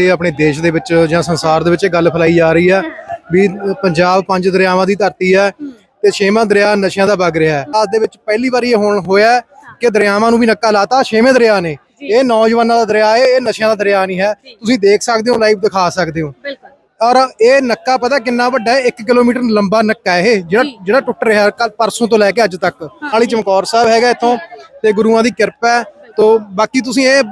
ਇਹ ਆਪਣੇ ਦੇਸ਼ ਦੇ ਵਿੱਚ ਜਾਂ ਸੰਸਾਰ ਦੇ ਵਿੱਚ ਇਹ ਗੱਲ ਫੈਲਾਈ ਜਾ ਰਹੀ ਹੈ ਵੀ ਪੰਜਾਬ ਪੰਜ ਦਰਿਆਵਾਂ ਦੀ ਧਰਤੀ ਹੈ ਤੇ ਛੇਵਾਂ ਦਰਿਆ ਨਸ਼ਿਆਂ ਦਾ ਵਗ ਰਿਹਾ ਹੈ। ਅੱਜ ਦੇ ਵਿੱਚ ਪਹਿਲੀ ਵਾਰੀ ਇਹ ਹੁਣ ਹੋਇਆ ਕਿ ਦਰਿਆਵਾਂ ਨੂੰ ਵੀ ਨੱਕਾ ਲਾਤਾ ਛੇਵੇਂ ਦਰਿਆ ਨੇ। ਇਹ ਨੌਜਵਾਨਾਂ ਦਾ ਦਰਿਆ ਹੈ ਇਹ ਨਸ਼ਿਆਂ ਦਾ ਦਰਿਆ ਨਹੀਂ ਹੈ। ਤੁਸੀਂ ਦੇਖ ਸਕਦੇ ਹੋ ਲਾਈਵ ਦਿਖਾ ਸਕਦੇ ਹੋ। ਬਿਲਕੁਲ। ਔਰ ਇਹ ਨੱਕਾ ਪਤਾ ਕਿੰਨਾ ਵੱਡਾ ਹੈ? 1 ਕਿਲੋਮੀਟਰ ਲੰਬਾ ਨੱਕਾ ਇਹ ਜਿਹੜਾ ਜਿਹੜਾ ਟੁੱਟ ਰਿਹਾ ਕੱਲ ਪਰਸੋਂ ਤੋਂ ਲੈ ਕੇ ਅੱਜ ਤੱਕ। ਵਾਲੀ ਚਮਕੌਰ ਸਾਹਿਬ ਹੈਗਾ ਇੱਥੋਂ ਤੇ ਗੁਰੂਆਂ ਦੀ ਕਿਰਪਾ ਹੈ। ਤੋ ਬਾਕੀ ਤੁਸੀਂ ਇਹ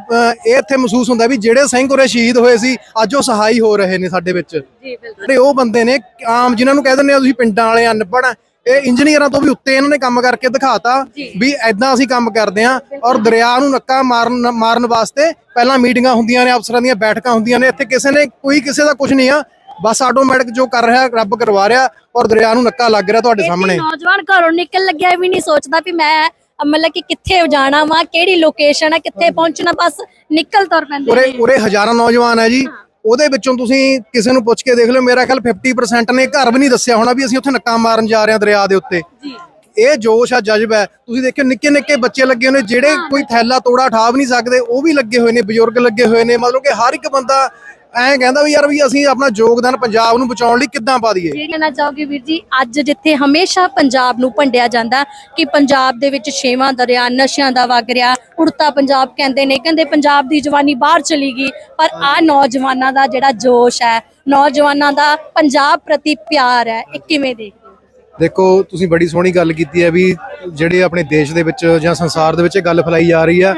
ਇੱਥੇ ਮਹਿਸੂਸ ਹੁੰਦਾ ਵੀ ਜਿਹੜੇ ਸਿੰਘ ਉਰੇ ਸ਼ਹੀਦ ਹੋਏ ਸੀ ਅੱਜ ਉਹ ਸਹਾਈ ਹੋ ਰਹੇ ਨੇ ਸਾਡੇ ਵਿੱਚ। ਜੀ ਬਿਲਕੁਲ। ਜਿਹੜੇ ਉਹ ਬੰਦੇ ਨੇ ਆਮ ਜਿਨ੍ਹਾਂ ਨੂੰ ਕਹਿ ਦਿੰਦੇ ਆ ਤੁਸੀਂ ਪਿੰਡਾਂ ਵਾਲੇ ਅਨਪੜ੍ਹ ਆ, ਇਹ ਇੰਜੀਨੀਅਰਾਂ ਤੋਂ ਵੀ ਉੱਤੇ ਇਹਨਾਂ ਨੇ ਕੰਮ ਕਰਕੇ ਦਿਖਾਤਾ ਵੀ ਐਦਾਂ ਅਸੀਂ ਕੰਮ ਕਰਦੇ ਆ ਔਰ ਦਰਿਆ ਨੂੰ ਨੱਕਾ ਮਾਰਨ ਮਾਰਨ ਵਾਸਤੇ ਪਹਿਲਾਂ ਮੀਟਿੰਗਾਂ ਹੁੰਦੀਆਂ ਨੇ ਅਫਸਰਾਂ ਦੀਆਂ ਬੈਠਕਾਂ ਹੁੰਦੀਆਂ ਨੇ ਇੱਥੇ ਕਿਸੇ ਨੇ ਕੋਈ ਕਿਸੇ ਦਾ ਕੁਝ ਨਹੀਂ ਆ ਬਸ ਆਟੋਮੈਟਿਕ ਜੋ ਕਰ ਰਿਹਾ ਰੱਬ ਕਰਵਾ ਰਿਹਾ ਔਰ ਦਰਿਆ ਨੂੰ ਨੱਕਾ ਲੱਗ ਰਿਹਾ ਤੁਹਾਡੇ ਸਾਹਮਣੇ। ਨੌਜਵਾਨ ਘਰੋਂ ਨਿਕਲ ਲੱਗਿਆ ਵੀ ਨਹੀਂ ਸੋਚਦਾ ਵੀ ਮੈਂ ਮਤਲਬ ਕਿ ਕਿੱਥੇ ਜਾਣਾ ਵਾ ਕਿਹੜੀ ਲੋਕੇਸ਼ਨ ਹੈ ਕਿੱਥੇ ਪਹੁੰਚਣਾ ਬਸ ਨਿਕਲ ਤੁਰ ਪੈਂਦੇ ਉਰੇ ਨੇ। ਉਰੇ ਹਜ਼ਾਰਾਂ ਨੌਜਵਾਨ ਹੈ ਜੀ। ਉਹਦੇ ਵਿੱਚੋਂ ਤੁਸੀਂ ਕਿਸੇ ਨੂੰ ਪੁੱਛ ਕੇ ਦੇਖ ਲਿਓ ਮੇਰਾ ਖਿਆਲ 50% ਨੇ ਘਰ ਵੀ ਨਹੀਂ ਦੱਸਿਆ ਹੋਣਾ ਵੀ ਅਸੀਂ ਉੱਥੇ ਨੱਕਾ ਮਾਰਨ ਜਾ ਰਹੇ ਹਾਂ ਦਰਿਆ ਦੇ ਉੱਤੇ। ਜੀ। ਇਹ ਜੋਸ਼ ਆ ਜਜ਼ਬਾ ਹੈ ਤੁਸੀਂ ਦੇਖਿਓ ਨਿੱਕੇ ਨਿੱਕੇ ਬੱਚੇ ਲੱਗੇ ਹੋਏ ਨੇ ਜਿਹੜੇ ਕੋਈ ਥੈਲਾ ਤੋੜਾ ਠਾ ਵੀ ਨਹੀਂ ਸਕਦੇ ਉਹ ਵੀ ਲੱਗੇ ਹੋਏ ਨੇ ਬਜ਼ੁਰਗ ਲੱਗੇ ਹੋਏ ਨੇ। ਮਤਲਬ ਕਿ ਹਰ ਇੱਕ ਬੰਦਾ ਐਂ ਕਹਿੰਦਾ ਵੀ ਯਾਰ ਵੀ ਅਸੀਂ ਆਪਣਾ ਯੋਗਦਾਨ ਪੰਜਾਬ ਨੂੰ ਬਚਾਉਣ ਲਈ ਕਿੱਦਾਂ ਪਾ ਦਈਏ? ਕੀ ਕਹਿਣਾ ਚਾਹੋਗੇ ਵੀਰ ਜੀ ਅੱਜ ਜਿੱਥੇ ਹਮੇਸ਼ਾ ਪੰਜਾਬ ਨੂੰ ਭੰਡਿਆ ਜਾਂਦਾ ਕਿ ਪੰਜਾਬ ਦੇ ਵਿੱਚ ਛੇਵਾਂ ਦਰਿਆ ਨਸ਼ਿਆਂ ਦਾ ਵਗ ਰਿਹਾ ਉੜਤਾ ਪੰਜਾਬ ਕਹਿੰਦੇ ਨੇ ਕਹਿੰਦੇ ਪੰਜਾਬ ਦੀ ਜਵਾਨੀ ਬਾਹਰ ਚਲੀ ਗਈ ਪਰ ਆ ਨੌਜਵਾਨਾਂ ਦਾ ਜਿਹੜਾ ਜੋਸ਼ ਹੈ ਨੌਜਵਾਨਾਂ ਦਾ ਪੰਜਾਬ ਪ੍ਰਤੀ ਪਿਆਰ ਹੈ ਇਹ ਕਿਵੇਂ ਦੇਖਦੇ ਹੋ ਦੇਖੋ ਤੁਸੀਂ ਬੜੀ ਸੋਹਣੀ ਗੱਲ ਕੀਤੀ ਹੈ ਵੀ ਜਿਹੜੇ ਆਪਣੇ ਦੇਸ਼ ਦੇ ਵਿੱਚ ਜਾਂ ਸੰਸਾਰ ਦੇ ਵਿੱਚ ਇਹ ਗੱਲ ਫੈਲਾਈ ਜਾ ਰਹੀ ਹੈ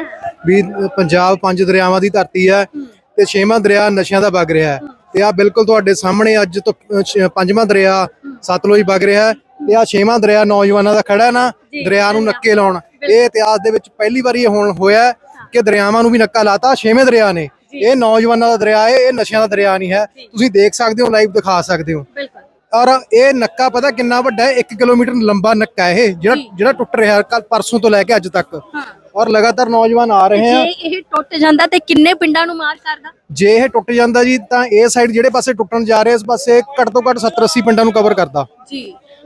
ਵੀ ਪੰਜਾਬ ਪੰਜ ਦਰਿਆਵਾਂ ਦੀ ਧਰਤੀ ਹੈ। ਤੇ ਛੇਵਾਂ ਦਰਿਆ ਨਸ਼ਿਆਂ ਦਾ ਵਗ ਰਿਹਾ ਹੈ। ਤੇ ਆ ਬਿਲਕੁਲ ਤੁਹਾਡੇ ਸਾਹਮਣੇ ਅੱਜ ਤੋਂ ਛ- ਪੰਜਵਾਂ ਦਰਿਆ ਸਤਲੁਜ ਵਗ ਰਿਹਾ ਹੈ ਤੇ ਆ ਛੇਵਾਂ ਦਰਿਆ ਨੌਜਵਾਨਾਂ ਦਾ ਖੜਾ ਹੈ ਨਾ ਦਰਿਆ ਨੂੰ ਨੱਕੇ ਲਾਉਣ। ਇਹ ਇਤਿਹਾਸ ਦੇ ਵਿੱਚ ਪਹਿਲੀ ਵਾਰੀ ਇਹ ਹੁਣ ਹੋਇਆ ਹੈ ਕਿ ਦਰਿਆਵਾਂ ਨੂੰ ਵੀ ਨੱਕਾ ਲਾਤਾ ਛੇਵੇਂ ਦਰਿਆ ਨੇ। ਇਹ ਨੌਜਵਾਨਾਂ ਦਾ ਦਰਿਆ ਹੈ ਇਹ ਨਸ਼ਿਆਂ ਦਾ ਦਰਿਆ ਨਹੀਂ ਹੈ। ਤੁਸੀਂ ਦੇਖ ਸਕਦੇ ਹੋ ਲਾਈਵ ਦਿਖਾ ਸਕਦੇ ਹੋ। ਬਿਲਕੁਲ। ਔਰ ਇਹ ਨੱਕਾ ਪਤਾ ਕਿੰਨਾ ਵੱਡਾ ਹੈ? 1 ਕਿਲੋਮੀਟਰ ਲੰਬਾ ਨੱਕਾ ਹੈ ਇਹ ਜਿਹੜਾ ਜਿਹੜਾ ਟੁੱਟ ਰਿਹਾ ਕੱਲ ਪਰਸੋਂ ਤੋਂ ਲੈ ਕੇ ਅੱਜ ਤੱਕ। ਹਾਂ। ਔਰ ਲਗਾਤਾਰ ਨੌਜਵਾਨ ਆ ਰਹੇ ਆ। ਜੇ ਇਹ ਟੁੱਟ ਜਾਂਦਾ ਤੇ ਕਿੰਨੇ ਪਿੰਡਾਂ ਨੂੰ ਮਾਰ ਕਰਦਾ? ਜੇ ਇਹ ਟੁੱਟ ਜਾਂਦਾ ਜੀ ਤਾਂ ਇਹ ਸਾਈਡ ਜਿਹੜੇ ਪਾਸੇ ਟੁੱਟਣ ਜਾ ਰਿਹਾ ਇਸ ਪਾਸੇ ਘੱਟ ਤੋਂ ਘੱਟ 70 80 ਪਿੰਡਾਂ ਨੂੰ ਕਵਰ ਕਰਦਾ। ਜੀ।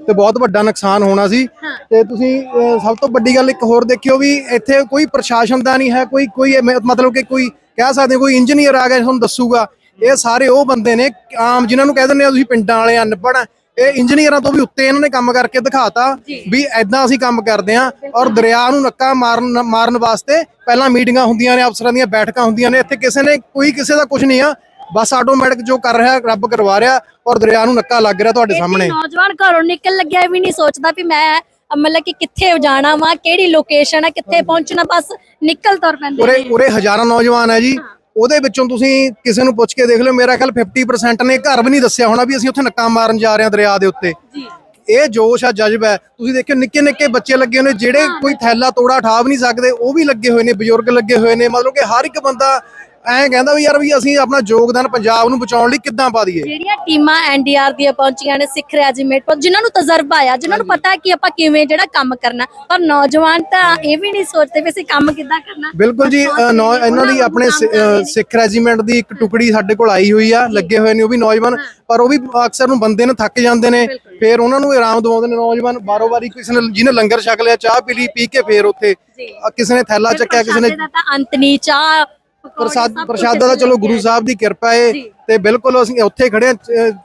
ਤੇ ਬਹੁਤ ਵੱਡਾ ਨੁਕਸਾਨ ਹੋਣਾ ਸੀ। ਤੇ ਤੁਸੀਂ ਅਹ, ਸਭ ਤੋਂ ਵੱਡੀ ਗੱਲ ਇੱਕ ਹੋਰ ਦੇਖਿਓ ਵੀ ਇੱਥੇ ਕੋਈ ਪ੍ਰਸ਼ਾਸਨ ਦਾ ਨਹੀਂ ਹੈ ਕੋਈ ਕੋਈ ਮਤਲਬ ਕਿ ਕੋਈ ਕਹਿ ਸਕਦੇ ਹੋ ਕੋਈ ਇੰਜੀਨੀਅਰ ਆ ਗਿਆ ਤੁਹਾਨੂੰ ਦੱਸੂਗਾ। ਇਹ ਸਾਰੇ ਉਹ ਬੰਦੇ ਨੇ ਆਮ ਜਿਨ੍ਹਾਂ ਨੂੰ ਕਹਿ ਦਿੰਦੇ ਆ ਤੁਸੀਂ ਪਿੰਡਾਂ ਵਾਲੇ ਅਨਪੜ੍ਹ ਆ, ਇਹ ਇੰਜੀਨੀਅਰਾਂ ਤੋਂ ਵੀ ਉੱਤੇ ਇਹਨਾਂ ਨੇ ਕੰਮ ਕਰਕੇ ਦਿਖਾਤਾ ਵੀ ਐਦਾਂ ਅਸੀਂ ਕੰਮ ਕਰਦੇ ਆ ਔਰ ਦਰਿਆ ਨੂੰ ਨੱਕਾ ਮਾਰਨ ਮਾਰਨ ਵਾਸਤੇ ਪਹਿਲਾਂ ਮੀਟਿੰਗਾਂ ਹੁੰਦੀਆਂ ਨੇ ਅਫਸਰਾਂ ਦੀਆਂ ਬੈਠਕਾਂ ਹੁੰਦੀਆਂ ਨੇ ਇੱਥੇ ਕਿਸੇ ਨੇ ਕੋਈ ਕਿਸੇ ਦਾ ਕੁਝ ਨਹੀਂ ਆ। ਬਸ ਆਟੋਮੈਟਿਕ ਜੋ ਕਰ ਰਿਹਾ ਰੱਬ ਕਰਵਾ ਰਿਹਾ ਔਰ ਦਰਿਆ ਨੂੰ ਨੱਕਾ ਲੱਗ ਰਿਹਾ ਤੁਹਾਡੇ ਸਾਹਮਣੇ। ਨੌਜਵਾਨ ਘਰੋਂ ਨਿਕਲ ਲੱਗਿਆ ਵੀ ਨਹੀਂ ਸੋਚਦਾ ਵੀ ਮੈਂ ਮਤਲਬ ਕਿ ਕਿੱਥੇ ਜਾਣਾ ਵਾ ਕਿਹੜੀ ਲੋਕੇਸ਼ਨ ਹੈ ਕਿੱਥੇ ਪਹੁੰਚਣਾ ਬਸ ਨਿਕਲ ਤੁਰ ਪੈਂਦੇ ਉਰੇ ਉਰੇ ਹਜ਼ਾਰਾਂ ਨੌਜਵਾਨ ਹੈ ਜੀ। ਉਹਦੇ ਵਿੱਚੋਂ ਤੁਸੀਂ ਕਿਸੇ ਨੂੰ ਪੁੱਛ ਕੇ ਦੇਖ ਲਿਓ ਮੇਰਾ ਖਿਆਲ 50% ਨੇ ਘਰ ਵੀ ਨਹੀਂ ਦੱਸਿਆ ਹੋਣਾ ਵੀ ਅਸੀਂ ਉੱਥੇ ਨੱਕਾ ਮਾਰਨ ਜਾ ਰਹੇ ਹਾਂ ਦਰਿਆ ਦੇ ਉੱਤੇ। ਜੀ। ਇਹ ਜੋਸ਼ ਆ ਜਜ਼ਬਾ ਹੈ ਤੁਸੀਂ ਦੇਖਿਓ ਨਿੱਕੇ ਨਿੱਕੇ ਬੱਚੇ ਲੱਗੇ ਹੋਏ ਨੇ ਜਿਹੜੇ ਕੋਈ ਥੈਲਾ ਤੋੜਾ ਠਾ ਵੀ ਨਹੀਂ ਸਕਦੇ ਉਹ ਵੀ ਲੱਗੇ ਹੋਏ ਨੇ ਬਜ਼ੁਰਗ ਲੱਗੇ ਹੋਏ ਨੇ। ਮਤਲਬ ਕਿ ਹਰ ਇੱਕ ਬੰਦਾ ਐਂ ਕਹਿੰਦਾ ਵੀ ਯਾਰ ਵੀ ਅਸੀਂ ਆਪਣਾ ਯੋਗਦਾਨ ਪੰਜਾਬ ਨੂੰ ਬਚਾਉਣ ਲਈ ਕਿੱਦਾਂ ਪਾ ਦਈਏ? ਜਿਹੜੀਆਂ ਟੀਮਾਂ ਐਨਡੀਆਰ ਦੀਆਂ ਪਹੁੰਚੀਆਂ ਨੇ ਸਿੱਖ ਰੈਜੀਮੈਂਟ ਪਰ ਜਿਨ੍ਹਾਂ ਨੂੰ ਤਜਰਬਾ ਆ ਜਿਨ੍ਹਾਂ ਨੂੰ ਪਤਾ ਕਿ ਆਪਾਂ ਕਿਵੇਂ ਜਿਹੜਾ ਕੰਮ ਕਰਨਾ। ਪਰ ਨੌਜਵਾਨ ਤਾਂ ਇਹ ਵੀ ਨਹੀਂ ਸੋਚਦੇ ਵੀ ਅਸੀਂ ਕੰਮ ਕਿੱਦਾਂ ਕਰਨਾ। ਬਿਲਕੁਲ ਜੀ ਨੌ- ਇਹਨਾਂ ਦੀ ਆਪਣੇ ਸਿ- ਅ, ਸਿੱਖ ਰੈਜੀਮੈਂਟ ਦੀ ਇੱਕ ਟੁਕੜੀ ਸਾਡੇ ਕੋਲ ਆਈ ਹੋਈ ਆ ਲੱਗੇ ਹੋਏ ਨੇ ਉਹ ਵੀ ਨੌਜਵਾਨ ਪਰ ਉਹ ਵੀ ਅਕਸਰ ਨੂੰ ਬੰਦੇ ਨੂੰ ਥੱਕ ਜਾਂਦੇ ਨੇ। ਫਿਰ ਉਹਨਾਂ ਨੂੰ ਆਰਾਮ ਦਿਵਾਉਂਦੇ ਨੇ ਨੌਜਵਾਨ ਬਾਰੋ ਬਾਰੀ ਕਿਸੇ ਨੇ ਜਿਹਨੇ ਲੰਗਰ ਛਕ ਲਿਆ ਚਾਹ ਪੀ ਲਈ ਪੀ ਕੇ ਫੇਰ ਉੱਥੇ। ਅ, ਕਿਸੇ ਨੇ ਥੈਲਾ ਚੱਕਿਆ ਕਿਸੇ ਨੇ ਪ੍ਰਸ਼ਾਦੇ ਦਾ ਤਾਂ ਅੰਤ ਨਹੀਂ ਚਾਹ ਪ੍ਰਸਾਦ ਪ੍ਰਸ਼ਾਦਾ ਦਾ ਚਲੋ ਗੁਰੂ ਸਾਹਿਬ ਦੀ ਕਿਰਪਾ ਜੀ। ਤੇ ਬਿਲਕੁਲ ਅਸੀਂ ਉੱਥੇ ਖੜੇ ਹਾਂ,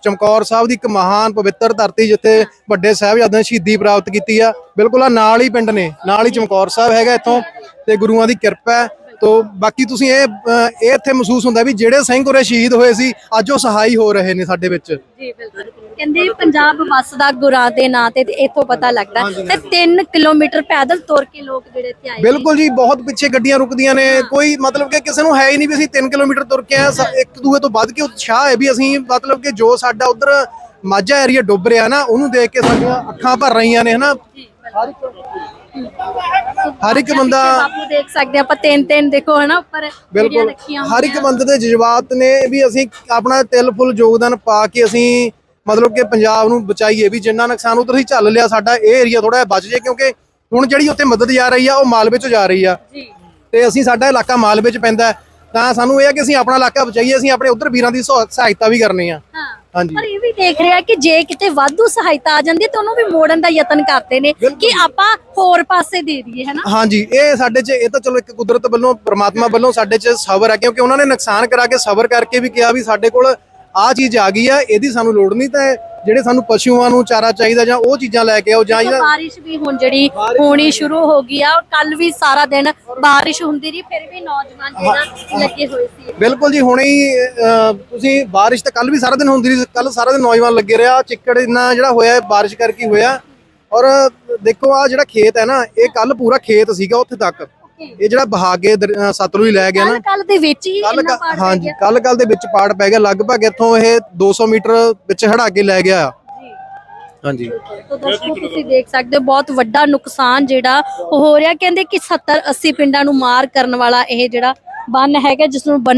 ਚਮਕੌਰ ਸਾਹਿਬ ਦੀ ਇੱਕ ਮਹਾਨ ਪਵਿੱਤਰ ਧਰਤੀ ਜਿੱਥੇ ਵੱਡੇ ਸਾਹਿਬਜ਼ਾਦਿਆਂ ਨੇ ਸ਼ਹੀਦੀ ਪ੍ਰਾਪਤ ਕੀਤੀ ਆ। ਬਿਲਕੁਲ ਆ ਨਾਲ ਹੀ ਪਿੰਡ ਨੇ ਨਾਲ ਹੀ ਚਮਕੌਰ ਸਾਹਿਬ ਹੈਗਾ ਇੱਥੋਂ ਤੇ ਗੁਰੂਆਂ ਦੀ ਕਿਰਪਾ ਹੈ ਤੋ ਬਾਕੀ ਤੁਸੀਂ ਇਹ ਇਹ ਇੱਥੇ ਮਹਿਸੂਸ ਹੁੰਦਾ ਵੀ ਜਿਹੜੇ ਸਿੰਘ ਉਰੇ ਸ਼ਹੀਦ ਹੋਏ ਸੀ ਅੱਜ ਉਹ ਸਹਾਈ ਹੋ ਰਹੇ ਨੇ ਸਾਡੇ ਵਿੱਚ। ਜੀ ਬਿਲਕੁਲ। ਕਹਿੰਦੇ ਪੰਜਾਬ ਵੱਸਦਾ ਗੁਰਾਂ ਦੇ ਨਾਂ ਤੇ ਤੇ ਇੱਥੋਂ ਪਤਾ ਲੱਗਦਾ। ਤੇ 3 ਕਿਲੋਮੀਟਰ ਪੈਦਲ ਤੁਰ ਕੇ ਲੋਕ ਜਿਹੜੇ ਇੱਥੇ ਆਏ ਬਿਲਕੁਲ ਜੀ ਬਹੁਤ ਪਿੱਛੇ ਗੱਡੀਆਂ ਰੁਕਦੀਆਂ ਨੇ। ਕੋਈ ਮਤਲਬ ਕਿ ਕਿਸੇ ਨੂੰ ਹੈ ਹੀ ਨਹੀਂ ਵੀ ਅਸੀਂ 3 ਕਿਲੋਮੀਟਰ ਤੁਰ ਕੇ ਆਏ ਸ- ਇੱਕ ਦੂਏ ਤੋਂ ਵੱਧ ਕੇ ਉਤਸ਼ਾਹ ਹੈ ਵੀ ਅਸੀਂ ਮਤਲਬ ਕਿ ਜੋ ਸਾਡਾ ਉਧਰ ਮਾਝਾ ਏਰੀਆ ਡੁੱਬ ਰਿਹਾ ਨਾ ਉਹਨੂੰ ਦੇਖ ਕੇ ਸਾਡੀਆਂ ਅੱਖਾਂ ਭਰ ਰਹੀਆਂ ਨੇ ਹਨਾ? ਹਰ ਇੱਕ ਬੰਦਾ ਬਾਪੂ ਦੇਖ ਸਕਦੇ ਆਪਾਂ ਤਿੰਨ ਤਿੰਨ ਦੇਖੋ ਹਨਾ ਉੱਪਰ ਬਿਲਕੁਲ। ਹਰ ਇੱਕ ਬੰਦੇ ਦੇ ਜਜ਼ਬਾਤ ਨੇ ਵੀ ਅਸੀਂ ਆਪਣਾ ਤਿਲ ਫੁੱਲ ਯੋਗਦਾਨ ਪਾ ਕੇ ਅਸੀਂ ਮਤਲਬ ਕਿ ਪੰਜਾਬ ਨੂੰ ਬਚਾਈਏ ਵੀ ਜਿੰਨਾ ਨੁਕਸਾਨ ਉਧਰ ਅਸੀਂ ਝੱਲ ਲਿਆ ਸਾਡਾ ਇਹ ਏਰੀਆ ਥੋੜਾ ਜਿਹਾ ਬਚ ਜੇ ਕਿਉਂਕਿ ਹੁਣ ਜਿਹੜੀ ਉੱਥੇ ਮਦਦ ਜਾ ਰਹੀ ਆ ਉਹ ਮਾਲਵੇ ਚ ਜਾ ਰਹੀ ਆ। ਤੇ ਅਸੀਂ ਸਾਡਾ ਇਲਾਕਾ ਮਾਲਵੇ ਚ ਪੈਂਦਾ ਹੈ, ਤਾਂ ਸਾਨੂੰ ਇਹ ਹੈ ਕਿ ਅਸੀਂ ਆਪਣਾ ਇਲਾਕਾ ਬਚਾਈਏ ਅਸੀਂ ਆਪਣੇ ਉਧਰ ਵੀਰਾਂ ਦੀ ਸਹਾਇ- ਸਹਾਇਤਾ ਵੀ ਕਰਨੀ ਆ। ਹਾਂ। ਹਾਂਜੀ। ਪਰ ਇਹ ਵੀ ਦੇਖ ਰਿਹਾ ਕਿ ਜੇ ਕਿਤੇ ਵਾਧੂ ਸਹਾਇਤਾ ਆ ਜਾਂਦੀ ਤਾਂ ਉਹਨੂੰ ਵੀ ਮੋੜਨ ਦਾ ਯਤਨ ਕਰਦੇ ਨੇ ਕਿ ਆਪਾਂ ਹੋਰ ਪਾਸੇ ਦੇ ਦਈਏ ਹੈ ਨਾ? ਹਾਂਜੀ ਇਹ ਸਾਡੇ 'ਚ ਇਹ ਤਾਂ ਚਲੋ ਇੱਕ ਕੁਦਰਤ ਵੱਲੋਂ ਪ੍ਰਮਾਤਮਾ ਵੱਲੋਂ ਸਾਡੇ 'ਚ ਸਬਰ ਹੈ ਕਿਉਂਕਿ ਉਹਨਾਂ ਨੇ ਨੁਕਸਾਨ ਕਰਾ ਕੇ ਸਬਰ ਕਰਕੇ ਵੀ ਕਿਹਾ ਵੀ ਸਾਡੇ ਕੋਲ ਆਹ ਚੀਜ਼ ਆ ਗਈ ਆ ਇਹਦੀ ਸਾਨੂੰ ਲੋੜ ਨਹੀਂ ਤਾਂ ਜਿਹੜੇ ਸਾਨੂੰ ਪਸ਼ੂਆਂ ਨੂੰ ਚਾਰਾ ਚਾਹੀਦਾ ਜਾਂ ਉਹ ਚੀਜ਼ਾਂ ਲੈ ਕੇ ਆਓ ਜਾਂ ਜਿਹੜਾ ਬਾਰਿਸ਼ ਵੀ ਹੁਣ ਜਿਹੜੀ ਹੋਣੀ ਸ਼ੁਰੂ ਹੋ ਗਈ ਆ ਕੱਲ ਵੀ ਸਾਰਾ ਦਿਨ ਬਾਰਿਸ਼ ਹੁੰਦੀ ਰਹੀ ਫਿਰ ਵੀ ਨੌਜਵਾਨ ਜਿਹੜਾ ਲੱਗੇ ਹੋਏ ਸੀ। ਬਿਲਕੁਲ ਜੀ ਹੁਣੇ ਹੀ ਅਹ, ਤੁਸੀਂ ਬਾਰਿਸ਼ ਤਾਂ ਕੱਲ ਵੀ ਸਾਰਾ ਦਿਨ ਹੁੰਦੀ ਰਹੀ ਕੱਲ ਸਾਰਾ ਦਿਨ ਨੌਜਵਾਨ ਲੱਗੇ ਰਿਹਾ ਚਿੱਕੜ ਇੰਨਾ ਜਿਹੜਾ ਹੋਇਆ ਹੈ, ਬਾਰਿਸ਼ ਕਰਕੇ ਹੀ ਹੋਇਆ। ਔਰ ਦੇਖੋ ਆ ਜਿਹੜਾ ਖੇਤ ਹੈ ਨਾ ਇਹ ਕੱਲ ਪੂਰਾ ਖੇਤ ਸੀਗਾ ਉੱਥੇ ਤੱਕ। ਇਹ ਜਿਹੜਾ ਬਹਾ ਕੇ ਦਰ- ਸਤਲੁਜ ਲੈ ਗਿਆ ਨਾ। ਕੱਲ ਕੱਲ ਦੇ ਵਿੱਚ ਹੀ ਕੱਲ ਇੰਨਾ ਪਾੜ ਪੈ ਹਾਂਜੀ ਗਿਆ। ਕੱਲ ਕੱਲ ਦੇ ਵਿੱਚ ਪਾੜ ਪੈ ਗਿਆ। ਲਗਭਗ ਇੱਥੋਂ ਇਹ 200 ਮੀਟਰ ਵਿੱਚ ਹੜਾ ਕੇ ਲੈ ਗਿਆ। ਹਾਂਜੀ। ਤੋ ਦਰਸ਼ਕੋ ਤੁਸੀਂ ਦੇਖ ਸਕਦੇ ਹੋ ਬਹੁਤ ਵੱਡਾ ਨੁਕਸਾਨ ਜਿਹੜਾ ਉਹ ਹੋ ਰਿਹਾ। ਕਹਿੰਦੇ ਕਿ 70 80 ਪਿੰਡਾਂ ਨੂੰ ਮਾਰ ਕਰਨ ਵਾਲਾ ਇਹ ਜਿਹੜਾ ਬੰਨ ਹੈਗਾ ਜਿਸ ਨੂੰ ਬੰਨ